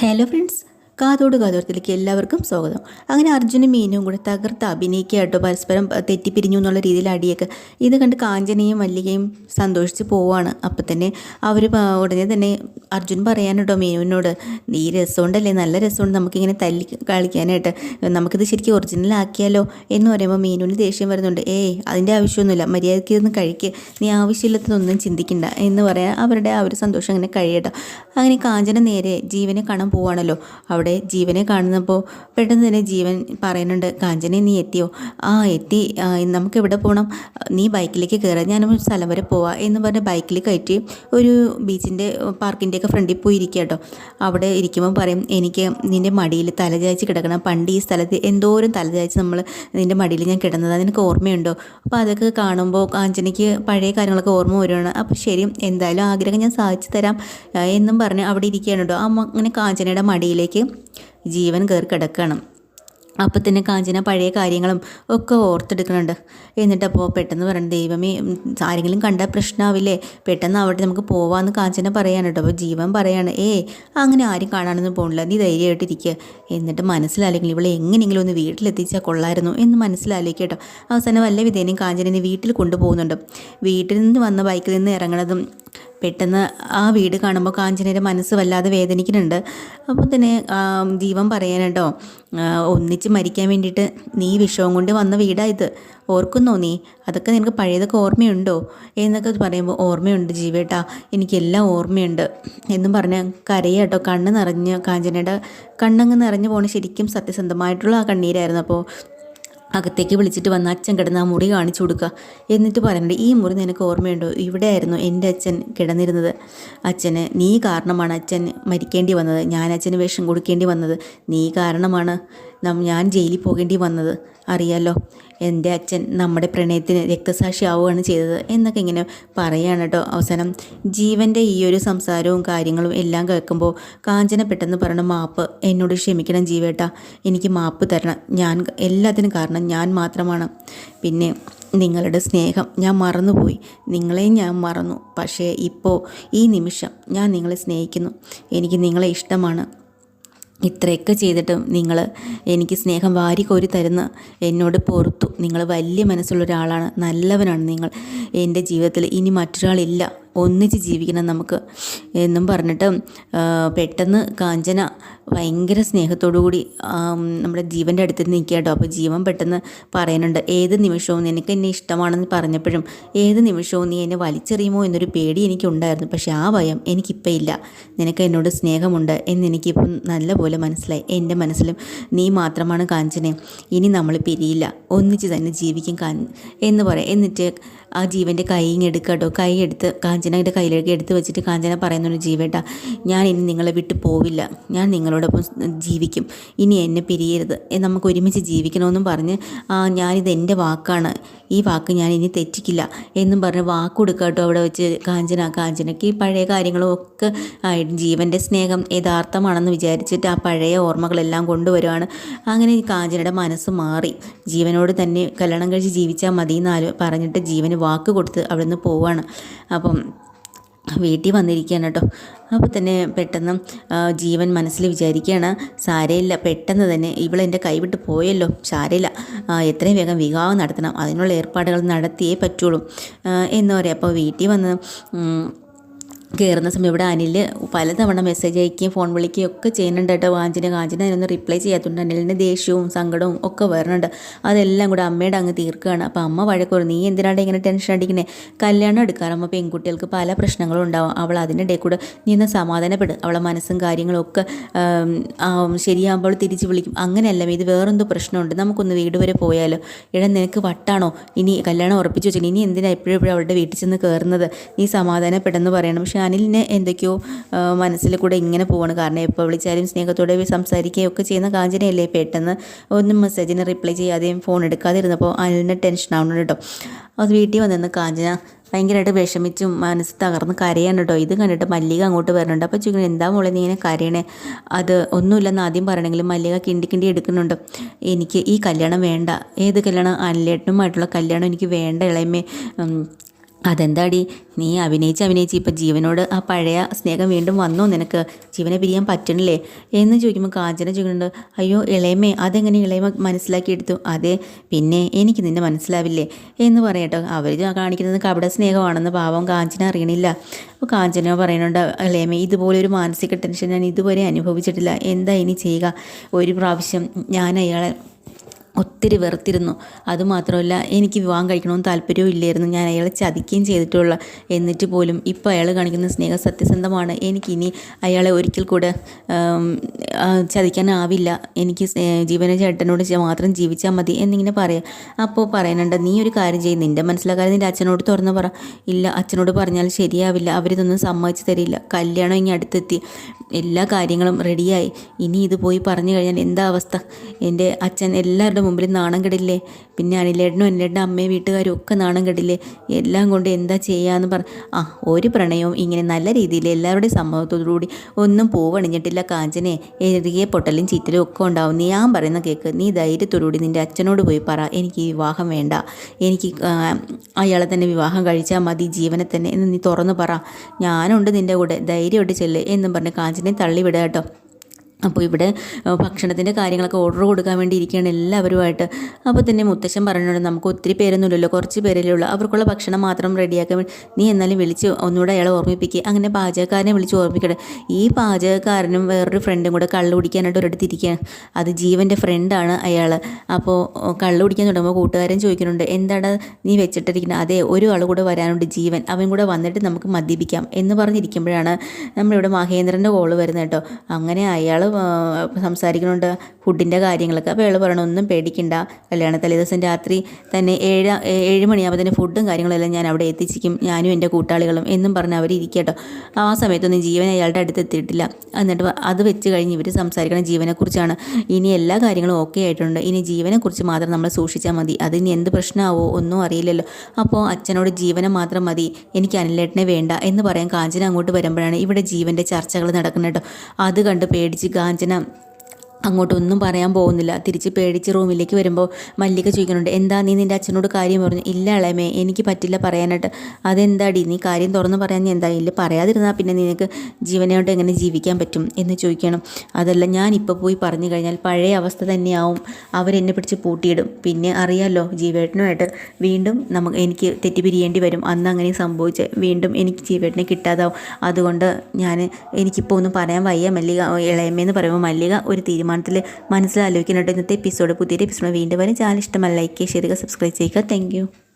Hello friends കാതോട് കാതോരത്തിലേക്ക് എല്ലാവർക്കും സ്വാഗതം. അങ്ങനെ അർജുനും മീനും കൂടെ തകർത്ത് അഭിനയിക്കുകയാട്ടോ. പരസ്പരം തെറ്റിപ്പിരിഞ്ഞു എന്നുള്ള രീതിയിൽ അടിയൊക്കെ. ഇത് കണ്ട് കാഞ്ചനയും മല്ലികയും സന്തോഷിച്ച് പോവാണ്. അപ്പം തന്നെ അവർ ഉടനെ തന്നെ അർജുൻ പറയാനുണ്ടോ മീനുവിനോട് നീ രസമുണ്ടല്ലേ? നല്ല രസമുണ്ട്. നമുക്കിങ്ങനെ തല്ലി കളിക്കാനായിട്ട്. നമുക്കിത് ശരിക്കും ഒറിജിനൽ ആക്കിയാലോ? എന്ന് പറയുമ്പോൾ മീനുവിന് ദേഷ്യം വരുന്നുണ്ട്. ഏയ് അതിന്റെ ആവശ്യമൊന്നുമില്ല. മര്യാദയ്ക്ക് ഒന്ന് കഴിക്ക്. നീ ആവശ്യമില്ലാത്തതൊന്നും ചിന്തിക്കണ്ട. എന്ന് പറയാൻ അവരുടെ ആ ഒരു സന്തോഷം അങ്ങനെ കഴിയട്ടോ. അങ്ങനെ കാഞ്ചന നേരെ ജീവനെ കാണാൻ പോവാണല്ലോ. അവിടെ ജീവനെ കാണുന്നപ്പോൾ പെട്ടെന്ന് തന്നെ ജീവൻ പറയുന്നുണ്ട് കാഞ്ചനെ നീ എത്തിയോ? ആ എത്തി. നമുക്ക് എവിടെ പോകണം നീ ബൈക്കിലേക്ക് കയറാം. ഞാൻ സ്ഥലം വരെ പോവാം. എന്ന് പറഞ്ഞ് ബൈക്കിൽ കയറ്റി ഒരു ബീച്ചിന്റെ പാർക്കിന്റെയൊക്കെ ഫ്രണ്ടിൽ പോയി ഇരിക്കുക കേട്ടോ. അവിടെ ഇരിക്കുമ്പോൾ പറയും എനിക്ക് നിന്റെ മടിയിൽ തലചായ്ച്ച് കിടക്കണം. പണ്ട് ഈ സ്ഥലത്ത് എന്തോരം തലചായ്ച്ച് നമ്മൾ നിന്റെ മടിയിൽ ഞാൻ കിടന്നത്. നിനക്ക് ഓർമ്മയുണ്ടോ? അപ്പോൾ അതൊക്കെ കാണുമ്പോൾ കാഞ്ചനയ്ക്ക് പഴയ കാര്യങ്ങളൊക്കെ ഓർമ്മ വരുവാണ്. അപ്പോൾ ശരി എന്തായാലും ആഗ്രഹം ഞാൻ സാധിച്ചു തരാം എന്നും പറഞ്ഞ് അവിടെ ഇരിക്കുകയാണ് കേട്ടോ. അമ്മ അങ്ങനെ കാഞ്ചനയുടെ മടിയിലേക്ക് ജീവൻ കയറി കിടക്കണം. അപ്പം തന്നെ കാഞ്ചന പഴയ കാര്യങ്ങളും ഒക്കെ ഓർത്തെടുക്കുന്നുണ്ട് എന്നിട്ടപ്പോൾ പെട്ടെന്ന് പറയണം ദൈവമേ ആരെങ്കിലും കണ്ടാൽ പ്രശ്നമാവില്ലേ പെട്ടെന്ന് അവിടെ നമുക്ക് പോവാമെന്ന് കാഞ്ചന പറയാണ് കേട്ടോ. അപ്പോൾ ജീവൻ പറയാണ് ഏ അങ്ങനെ ആരും കാണാനൊന്നും പോകണില്ല നീ ധൈര്യമായിട്ടിരിക്കുക എന്നിട്ട് മനസ്സിലാലെങ്കിൽ ഇവളെ എങ്ങനെയെങ്കിലും ഒന്ന് വീട്ടിലെത്തിച്ചാൽ കൊള്ളായിരുന്നു എന്ന് മനസ്സിലാലേക്ക് കേട്ടോ. അവസാനം വല്ല വിധേനയും കാഞ്ചനെ വീട്ടിൽ കൊണ്ടുപോകുന്നുണ്ട്. വീട്ടിൽ നിന്ന് വന്ന ബൈക്കിൽ നിന്ന് ഇറങ്ങണതും പെട്ടെന്ന് ആ വീട് കാണുമ്പോൾ കാഞ്ചനയുടെ മനസ്സ് വല്ലാതെ വേദനിക്കുന്നുണ്ട്. അപ്പോൾ തന്നെ ജീവൻ പറയാനട്ടോ ഒന്നിച്ച് മരിക്കാൻ വേണ്ടിയിട്ട് നീ വിഷവും കൊണ്ട് വന്ന വീടാ ഇത്. ഓർക്കുന്നോ നീ? അതൊക്കെ നിനക്ക് പഴയതൊക്കെ ഓർമ്മയുണ്ടോ? എന്നൊക്കെ പറയുമ്പോൾ ഓർമ്മയുണ്ട് ജീവേട്ടാ എനിക്കെല്ലാം ഓർമ്മയുണ്ട് എന്നും പറഞ്ഞ് കരയാട്ടോ. കണ്ണ് നിറഞ്ഞ് കാഞ്ചനയുടെ കണ്ണങ്ങ് നിറഞ്ഞു പോണ ശരിക്കും സത്യസന്ധമായിട്ടുള്ള ആ കണ്ണീരായിരുന്നു. അപ്പോൾ അകത്തേക്ക് വിളിച്ചിട്ട് വന്ന് അച്ഛൻ കിടന്ന് ആ മുറി കാണിച്ചു കൊടുക്കുക. എന്നിട്ട് പറയുന്നുണ്ട് ഈ മുറി നിനക്ക് ഓർമ്മയുണ്ടോ? ഇവിടെയായിരുന്നു എന്റെ അച്ഛൻ കിടന്നിരുന്നത്. അച്ഛന് നീ കാരണമാണ് അച്ഛൻ മരിക്കേണ്ടി വന്നത്. ഞാൻ അച്ഛന് വേഷം കൊടുക്കേണ്ടി വന്നത്. നീ കാരണമാണ്. ഞാൻ ജയിലിൽ പോകേണ്ടി വന്നത്. അറിയാലോ എന്റെ അച്ഛൻ നമ്മുടെ പ്രണയത്തിന് രക്തസാക്ഷി ആവുകയാണ് ചെയ്തത് എന്നൊക്കെ ഇങ്ങനെ പറയുകയാണ് കേട്ടോ. അവസാനം ജീവന്റെ ഈ ഒരു സംസാരവും കാര്യങ്ങളും എല്ലാം കേൾക്കുമ്പോൾ കാഞ്ചന പെട്ടെന്ന് പറയണം മാപ്പ് എന്നോട് ക്ഷമിക്കണം ജീവേട്ട. എനിക്ക് മാപ്പ് തരണം. ഞാൻ എല്ലാത്തിനും കാരണം ഞാൻ മാത്രമാണ്. പിന്നെ നിങ്ങളുടെ സ്നേഹം ഞാൻ മറന്നുപോയി. നിങ്ങളെയും ഞാൻ മറന്നു. പക്ഷേ ഇപ്പോൾ ഈ നിമിഷം ഞാൻ നിങ്ങളെ സ്നേഹിക്കുന്നു. എനിക്ക് നിങ്ങളെ ഇഷ്ടമാണ്. ഇത്രയൊക്കെ ചെയ്തിട്ടും നിങ്ങൾ എനിക്ക് സ്നേഹം വാരിക്കോരി തരുന്ന എന്നോട് പൊറത്തു. നിങ്ങൾ വലിയ മനസ്സുള്ള ഒരാളാണ്. നല്ലവനാണ് നിങ്ങൾ. എന്റെ ജീവിതത്തിൽ ഇനി മറ്റൊരാളില്ല. ഒന്നിച്ച് ജീവിക്കണം നമുക്ക് എന്നും പറഞ്ഞിട്ട് പെട്ടെന്ന് കാഞ്ചന ഭയങ്കര സ്നേഹത്തോടു കൂടി നമ്മുടെ ജീവന്റെ അടുത്ത് നിൽക്കുക കേട്ടോ. അപ്പോൾ ജീവൻ പെട്ടെന്ന് പറയാനുണ്ട് ഏത് നിമിഷവും നിനക്ക് എന്നെ ഇഷ്ടമാണെന്ന് പറഞ്ഞപ്പോഴും ഏത് നിമിഷവും നീ എന്നെ വലിച്ചെറിയുമോ എന്നൊരു പേടി എനിക്കുണ്ടായിരുന്നു. പക്ഷേ ആ ഭയം എനിക്കിപ്പോൾ ഇല്ല. നിനക്ക് എന്നോട് സ്നേഹമുണ്ട് എന്ന് എനിക്കിപ്പം നല്ലപോലെ മനസ്സിലായി. എന്റെ മനസ്സിലും നീ മാത്രമാണ് കാഞ്ചനെ. ഇനി നമ്മൾ പിരിയില്ല. ഒന്നിച്ച് തന്നെ ജീവിക്കും കാ എന്ന് പറയാം. എന്നിട്ട് ആ ജീവന്റെ കൈ കേട്ടോ. കൈ എടുത്ത് കാഞ്ചനയുടെ കയ്യിലേക്ക് എടുത്ത് വെച്ചിട്ട് കാഞ്ചന പറയുന്നൊരു ജീവേട്ട ഞാൻ ഇനി നിങ്ങളെ വിട്ട് പോവില്ല. ഞാൻ നിങ്ങളോടൊപ്പം ജീവിക്കും. ഇനി എന്നെ പിരിയരുത്. നമുക്ക് ഒരുമിച്ച് ജീവിക്കണമെന്നും പറഞ്ഞ് ഞാനിത് എന്റെ വാക്കാണ്. ഈ വാക്ക് ഞാൻ ഇനി തെറ്റിക്കില്ല എന്നും പറഞ്ഞ് വാക്ക് കൊടുക്കുക കേട്ടോ അവിടെ വെച്ച് കാഞ്ചന കാഞ്ചനയ്ക്ക് ഈ പഴയ കാര്യങ്ങളും ഒക്കെ ജീവന്റെ സ്നേഹം യഥാർത്ഥമാണെന്ന് വിചാരിച്ചിട്ട് ആ പഴയ ഓർമ്മകളെല്ലാം കൊണ്ടുവരുവാണ്. അങ്ങനെ കാഞ്ചനയുടെ മനസ്സ് മാറി. ജീവനോട് തന്നെ കല്യാണം കഴിച്ച് ജീവിച്ചാൽ മതി എന്നാൽ പറഞ്ഞിട്ട് ജീവന് വാക്ക് കൊടുത്ത് അവിടെ നിന്ന് പോവാണ്. അപ്പം വീട്ടിൽ വന്നിരിക്കുകയാണ് കേട്ടോ. അപ്പോൾ തന്നെ പെട്ടെന്ന് ജീവൻ മനസ്സിൽ വിചാരിക്കുകയാണ് സാരയില്ല പെട്ടെന്ന് തന്നെ ഇവളെന്റെ കൈവിട്ട് പോയല്ലോ സാരയില്ല. എത്രയും വേഗം വിവാഹം നടത്തണം. അതിനുള്ള ഏർപ്പാടുകൾ നടത്തിയേ പറ്റുള്ളൂ. എന്ന് പറയാം. അപ്പോൾ വീട്ടിൽ വന്ന് കയറുന്ന സമയം ഇവിടെ അനിൽ പലതവണ മെസ്സേജ് അയക്കുകയും ഫോൺ വിളിക്കുകയും ഒക്കെ ചെയ്യുന്നുണ്ട് കേട്ടോ. കാഞ്ചന കാഞ്ചന അതിനൊന്നും റിപ്ലൈ ചെയ്യാത്തതുകൊണ്ട് അനിലിന്റെ ദേഷ്യവും സങ്കടവും ഒക്കെ വരുന്നുണ്ട്. അതെല്ലാം കൂടെ അമ്മയുടെ അങ്ങ് തീർക്കുകയാണ്. അപ്പോൾ അമ്മ വഴക്കൂറും നീ എന്തിനാണ് ഇങ്ങനെ ടെൻഷൻ അടിക്കണേ കല്യാണം എടുക്കാറമ്മ പെൺകുട്ടികൾക്ക് പല പ്രശ്നങ്ങളും ഉണ്ടാവും. അവൾ അതിനിടെ കൂടെ നീ ഒന്ന് സമാധാനപ്പെടും. അവളെ മനസ്സും കാര്യങ്ങളും ഒക്കെ ശരിയാകുമ്പോൾ തിരിച്ച് വിളിക്കും. അങ്ങനെയല്ല ഇത് വേറെന്തോ പ്രശ്നമുണ്ട്. നമുക്കൊന്ന് വീട് വരെ പോയാലോ? ഇട നിനക്ക് വട്ടാണോ? ഇനി കല്യാണം ഉറപ്പിച്ചു വെച്ചിട്ട് ഇനി എന്തിനാണ് എപ്പോഴും എപ്പോഴും അവളുടെ വീട്ടിൽ ചെന്ന് കയറുന്നത് നീ സമാധാനപ്പെടുന്നു പറയണം. പക്ഷെ അനിലിന് എന്തൊക്കെയോ മനസ്സിൽ കൂടെ ഇങ്ങനെ പോവാണ്. കാരണം എപ്പോൾ വിളിച്ചാലും സ്നേഹത്തോടെ സംസാരിക്കുകയൊക്കെ ചെയ്യുന്ന കാഞ്ചനയല്ലേ പെട്ടെന്ന് ഒന്നും മെസ്സേജിന് റിപ്ലൈ ചെയ്യാതെയും ഫോൺ എടുക്കാതിരുന്നപ്പോൾ അനിലിന് ടെൻഷൻ ആവുന്നുണ്ട് കേട്ടോ. അത് വീട്ടിൽ വന്നിരുന്ന കാഞ്ചന ഭയങ്കരമായിട്ട് വിഷമിച്ചും മനസ്സ് തകർന്ന് കരയാണ് കേട്ടോ. ഇത് കണ്ടിട്ട് മല്ലിക അങ്ങോട്ട് വരുന്നുണ്ട്. അപ്പോൾ ചോദിക്കണം എന്താ മോളെ നീ ഇങ്ങനെ കരയണേ? അത് ഒന്നുമില്ലെന്ന് ആദ്യം പറയണമെങ്കിലും മല്ലിക കിണ്ടി കിണ്ടി എടുക്കുന്നുണ്ട്. എനിക്ക് ഈ കല്യാണം വേണ്ട. ഏത് കല്യാണം അനിലേട്ടനുമായിട്ടുള്ള കല്യാണം എനിക്ക് വേണ്ട ഇളയമ്മേ. ഉം, അതെന്താടി? നീ അഭിനയിച്ച് അഭിനയിച്ച് ഇപ്പം ജീവനോട് ആ പഴയ സ്നേഹം വീണ്ടും വന്നു നിനക്ക്? ജീവനെ പിരിയാൻ പറ്റണില്ലേ? എന്ന് ചോദിക്കുമ്പോൾ കാഞ്ചന ചോദിക്കുന്നുണ്ട് അയ്യോ ഇളയമേ അതെങ്ങനെ ഇളയമ മനസ്സിലാക്കിയെടുത്തു? അതെ പിന്നെ എനിക്ക് നിന്നെ മനസ്സിലാവില്ലേ? എന്ന് പറയട്ടോ അവർ കാണിക്കുന്നത് കപട സ്നേഹമാണെന്ന് പാവം കാഞ്ചന അറിയണില്ല. അപ്പോൾ കാഞ്ചന പറയുന്നുണ്ട് ഇളയമേ ഇതുപോലൊരു മാനസിക ടെൻഷൻ ഞാൻ ഇതുവരെ അനുഭവിച്ചിട്ടില്ല. എന്താ ഇനി ചെയ്യുക? ഒരു പ്രാവശ്യം ഞാൻ അയാളെ ഒത്തിരി വെറുത്തിരുന്നു. അതുമാത്രമല്ല എനിക്ക് വിവാഹം കഴിക്കണമെന്ന് താല്പര്യവും ഇല്ലായിരുന്നു. ഞാൻ അയാളെ ചതിക്കുകയും ചെയ്തിട്ടുള്ള എന്നിട്ട് പോലും ഇപ്പോൾ അയാൾ കാണിക്കുന്ന സ്നേഹം സത്യസന്ധമാണ്. എനിക്കിനി അയാളെ ഒരിക്കൽ കൂടെ ചതിക്കാനാവില്ല. എനിക്ക് ജീവന ചേട്ടനോട് മാത്രം ജീവിച്ചാൽ മതി എന്നിങ്ങനെ പറയാം. അപ്പോൾ പറയുന്നുണ്ട് നീ ഒരു കാര്യം ചെയ്യും. നിന്റെ മനസ്സിലാക്കാതെ നിന്റെ അച്ഛനോട് തുറന്ന് പറ. ഇല്ല അച്ഛനോട് പറഞ്ഞാൽ ശരിയാവില്ല. അവരിതൊന്നും സമ്മതിച്ച് തരില്ല. കല്യാണം ഇനി അടുത്തെത്തി. എല്ലാ കാര്യങ്ങളും റെഡിയായി ഇനി ഇത് പോയി പറഞ്ഞു കഴിഞ്ഞാൽ എന്താ അവസ്ഥ? എന്റെ അച്ഛൻ എല്ലാവരുടെ മുമ്പിൽ നാണം കെടില്ലേ? പിന്നെ അനിലേട്ടനും അനിലേട്ടന്റെ അമ്മയും വീട്ടുകാരും ഒക്കെ നാണം കെടില്ലേ? എല്ലാം കൊണ്ട് എന്താ ചെയ്യാന്ന് പറ ആ ഒരു പ്രണയവും ഇങ്ങനെ നല്ല രീതിയിൽ എല്ലാവരുടെയും സമ്മതത്തോടുകൂടി ഒന്നും പോവണിഞ്ഞിട്ടില്ല കാഞ്ചനെ. എഴുതിയ പൊട്ടലും ചീറ്റലും ഒക്കെ ഉണ്ടാവും. നീ ഞാൻ പറയുന്ന കേക്ക് നീ ധൈര്യത്തോടുകൂടി നിന്റെ അച്ഛനോട് പോയി പറ. എനിക്ക് വിവാഹം വേണ്ട. എനിക്ക് അയാളെ തന്നെ വിവാഹം കഴിച്ചാൽ മതി ജീവനെ തന്നെ എന്ന് നീ തുറന്നു പറ. ഞാനുണ്ട് നിന്റെ കൂടെ. ധൈര്യമായിട്ട് ചെല്ല് എന്നും പറഞ്ഞ് കാഞ്ചനെ തള്ളിവിടുക കേട്ടോ. അപ്പോൾ ഇവിടെ ഭക്ഷണത്തിന്റെ കാര്യങ്ങളൊക്കെ ഓർഡർ കൊടുക്കാൻ വേണ്ടി ഇരിക്കുകയാണ് എല്ലാവരുമായിട്ട്. അപ്പോൾ തന്നെ മുത്തശ്ശൻ പറഞ്ഞിട്ടുണ്ട് നമുക്ക് ഒത്തിരി പേരൊന്നുമില്ലല്ലോ കുറച്ച് പേരല്ലേ ഉള്ളൂ. അവർക്കുള്ള ഭക്ഷണം മാത്രം റെഡിയാക്കാൻ വേണ്ടി നീ എന്നാലും വിളിച്ച് ഒന്നുകൂടെ അയാളെ ഓർമ്മിപ്പിക്കുക അങ്ങനെ പാചകക്കാരനെ വിളിച്ച് ഓർമ്മിക്കട്ടെ ഈ പാചകക്കാരനും വേറൊരു ഫ്രണ്ടും കൂടെ കള്ളു കുടിക്കാനായിട്ട് ഒരിടത്ത് ഇരിക്കുകയാണ്. അത് ജീവന്റെ ഫ്രണ്ടാണ് അയാൾ അപ്പോൾ കള്ളു കുടിക്കാൻ തുടങ്ങുമ്പോൾ കൂട്ടുകാരൻ ചോദിക്കുന്നുണ്ട് എന്താണ് നീ വെച്ചിട്ടിരിക്കുന്നത്? അതെ ഒരു ആൾ കൂടെ വരാനുണ്ട് ജീവൻ. അവൻ കൂടെ വന്നിട്ട് നമുക്ക് മദ്യപിക്കാം. എന്ന് പറഞ്ഞിരിക്കുമ്പോഴാണ് നമ്മളിവിടെ മഹേന്ദ്രന്റെ കോൾ വരുന്നത് കേട്ടോ. അങ്ങനെ അയാൾ സംസാരിക്കുന്നുണ്ട് ഫുഡിന്റെ കാര്യങ്ങളൊക്കെ. അപ്പോൾ അയാൾ പറയണം ഒന്നും പേടിക്കണ്ട. കല്യാണ തലേ ദിവസം രാത്രി തന്നെ ഏഴ് ഏഴ് മണിയാകുമ്പോൾ തന്നെ ഫുഡും കാര്യങ്ങളെല്ലാം ഞാൻ അവിടെ എത്തിച്ചിരിക്കും. ഞാനും എന്റെ കൂട്ടാളികളും എന്നും പറഞ്ഞ് അവർ ഇരിക്കട്ടോ ആ സമയത്തൊന്നും ജീവൻ അയാളുടെ അടുത്ത് എത്തിയിട്ടില്ല. എന്നിട്ട് അത് വെച്ച് കഴിഞ്ഞ് ഇവർ സംസാരിക്കണം ജീവനെക്കുറിച്ചാണ്. ഇനി എല്ലാ കാര്യങ്ങളും ഓക്കെ ആയിട്ടുണ്ട്. ഇനി ജീവനെക്കുറിച്ച് മാത്രം നമ്മൾ സൂക്ഷിച്ചാൽ മതി. അതിന് എന്ത് പ്രശ്നമാവോ ഒന്നും അറിയില്ലല്ലോ. അപ്പോൾ അച്ഛനോട് ജീവനെ മാത്രം മതി. എനിക്ക് അനിലേട്ടനെ വേണ്ട എന്ന് പറയാൻ കാഞ്ചന അങ്ങോട്ട് വരുമ്പോഴാണ് ഇവിടെ ജീവന്റെ ചർച്ചകൾ നടക്കുന്നത് കേട്ടോ. അത് കണ്ട് പേടിച്ച് കാഞ്ചന അങ്ങോട്ടൊന്നും പറയാൻ പോകുന്നില്ല. തിരിച്ച് പേടിച്ച് റൂമിലേക്ക് വരുമ്പോൾ മല്ലിക ചോദിക്കുന്നുണ്ട് എന്താ നീ നിന്റെ അച്ഛനോട് കാര്യം പറഞ്ഞു? ഇല്ല ഇളയമേ എനിക്ക് പറ്റില്ല പറയാനായിട്ട്. അതെന്താടി നീ കാര്യം തുറന്ന് പറയാൻ എന്താ ഇല്ല പറയാതിരുന്നാൽ പിന്നെ നിനക്ക് ജീവനോട്ട് എങ്ങനെ ജീവിക്കാൻ പറ്റും? എന്ന് ചോദിക്കണം. അതല്ല ഞാനിപ്പോൾ പോയി പറഞ്ഞു കഴിഞ്ഞാൽ പഴയ അവസ്ഥ തന്നെയാവും. അവരെന്നെ പിടിച്ച് പൂട്ടിയിടും. പിന്നെ അറിയാമല്ലോ ജീവേട്ടനുമായിട്ട് വീണ്ടും നമുക്ക് എനിക്ക് തെറ്റിപിരിയേണ്ടി വരും. അന്ന് അങ്ങനെ സംഭവിച്ച് വീണ്ടും എനിക്ക് ജീവേട്ടനെ കിട്ടാതാവും. അതുകൊണ്ട് ഞാൻ എനിക്കിപ്പോൾ ഒന്നും പറയാൻ വയ്യ. മല്ലിക ഇളയമ്മയെന്ന് പറയുമ്പോൾ മല്ലിക ഒരു തീരുമാനം തീരുമാനത്തിൽ മനസ്സിലാലോചിക്കുന്നുണ്ട് ഇന്നത്തെ എപ്പിസോഡ് പുതിയൊരു എപ്പിസോഡ് വീണ്ടും വരും. ചാനൽ ഇഷ്ടമല്ല ലൈക്ക് ചെയ്യുക സബ്സ്ക്രൈബ് ചെയ്യുക. താങ്ക്